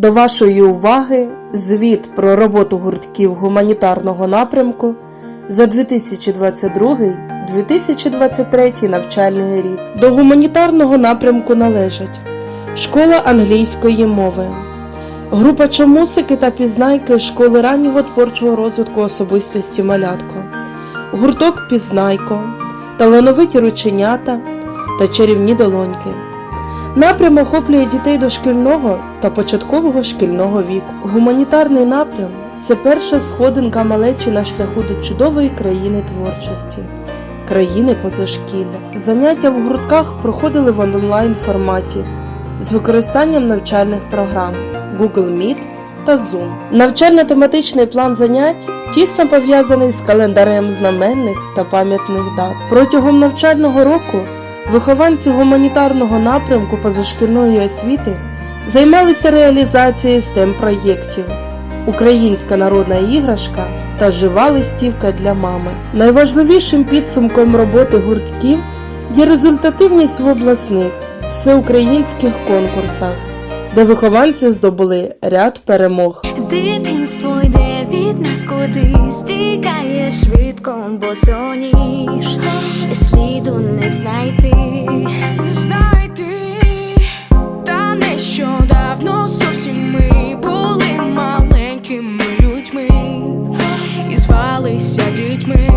До вашої уваги звіт про роботу гуртків гуманітарного напрямку за 2022-2023 навчальний рік. До гуманітарного напрямку належать Школа англійської мови, група чомусики та пізнайки школи раннього творчого розвитку особистості малятко, гурток Пізнайко, талановиті рученята та чарівні долоньки. Напрям охоплює дітей дошкільного та початкового шкільного віку. Гуманітарний напрям це перша сходинка малечі на шляху до чудової країни творчості, країни позашкілля. Заняття в гуртках проходили в онлайн форматі з використанням навчальних програм Google Meet та Zoom. Навчально-тематичний план занять тісно пов'язаний з календарем знаменних та пам'ятних дат. Протягом навчального року вихованці гуманітарного напрямку позашкільної освіти займалися реалізацією STEM проєктів Українська народна іграшка та жива листівка для мами. Найважливішим підсумком роботи гуртків є результативність в обласних всеукраїнських конкурсах, де вихованці здобули ряд перемог. Дитинство йде від нас кудись Тікає швидко, бо соніш І сліду не знайти, не знайти, та нещодавно зовсім ми були маленькими людьми і звалися дітьми.